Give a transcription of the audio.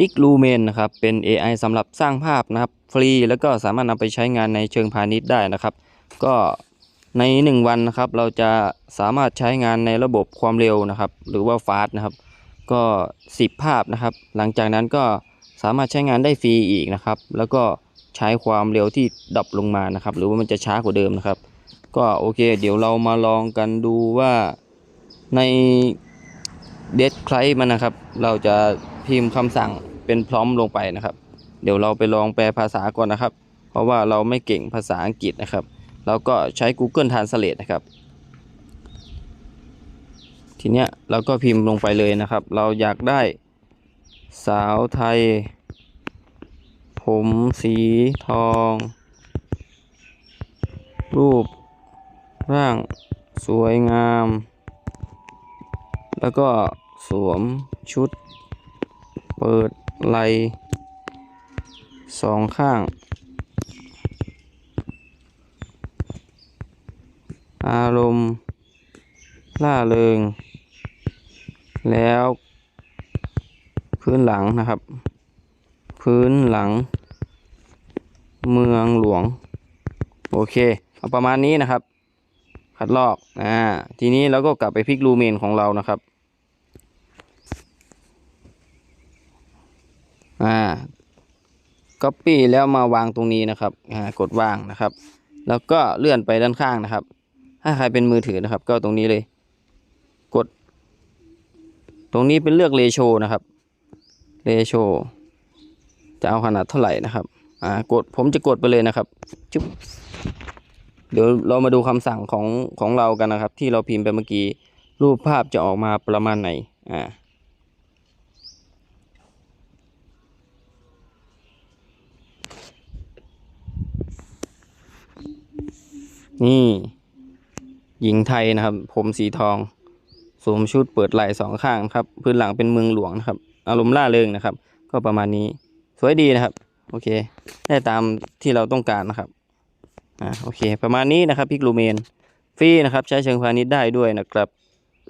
พิกลูเมนนะครับเป็น AI สำหรับสร้างภาพนะครับฟรี แล้วก็สามารถนำไปใช้งานในเชิงพาณิชย์ได้นะครับ ก็ใน 1 วันนะครับ เราจะสามารถใช้งานในระบบความเร็วนะครับ หรือว่าฟาสนะครับ ก็ 10 ภาพนะครับ หลังจากนั้นก็สามารถใช้งานได้ฟรีอีกนะครับ แล้วก็ใช้ความเร็วที่ดรอปลงมานะครับ หรือว่ามันจะช้ากว่าเดิมนะครับ ก็โอเค เดี๋ยวเรามาลองกันดูว่าในเดสไคลมันนะครับ เราจะพิมพ์คำสั่ง เป็นพร้อมลงไปนะครับ เดี๋ยวเราไปลองแปลภาษาก่อนนะครับ เพราะว่าเราไม่เก่งภาษาอังกฤษนะครับ เราก็ใช้ Google Translate นะครับ ทีเนี้ยเราก็พิมพ์ลงไปเลยนะครับ เราอยากได้สาวไทย ผมสีทอง รูปร่างสวยงาม แล้วก็สวมชุด เปิด ไหลสองข้าง อารมณ์ล่าเริง แล้วพื้นหลังนะครับ พื้นหลัง เมืองหลวง โอเค เอาประมาณนี้นะครับคัดลอก อ่า ทีนี้เราก็กลับไปพลิกรูเมนของเรานะครับ อ่า Copy แล้วมาวางตรงนี้นะครับอ่ากดวางนะครับ แล้วก็เลื่อนไปด้านข้างนะครับ ถ้าใครเป็นมือถือนะครับ ก็ตรงนี้เลย กด ตรงนี้เป็นเลือกเรโชนะครับเรโชจะเอาขนาดเท่าไหร่นะครับอ่ากดผมจะกดไปเลยนะครับจุ๊บเดี๋ยวเรามาดูคำสั่งของของเรากันนะครับ ที่เราพิมพ์ไปเมื่อกี้รูปภาพจะออกมาประมาณไหนอ่า นี่ หญิงไทยนะครับ ผมสีทองสวมชุดเปิดไหล่สองข้างครับ พื้นหลังเป็นเมืองหลวงนะครับ อารมณ์ล่าเริงนะครับ ก็ประมาณนี้ สวยดีนะครับ โอเค ได้ตามที่เราต้องการนะครับอ่าโอเค ประมาณนี้นะครับพิกลูเมนฟรีนะครับ ใช้เชิงพาณิชย์ได้ด้วยนะครับ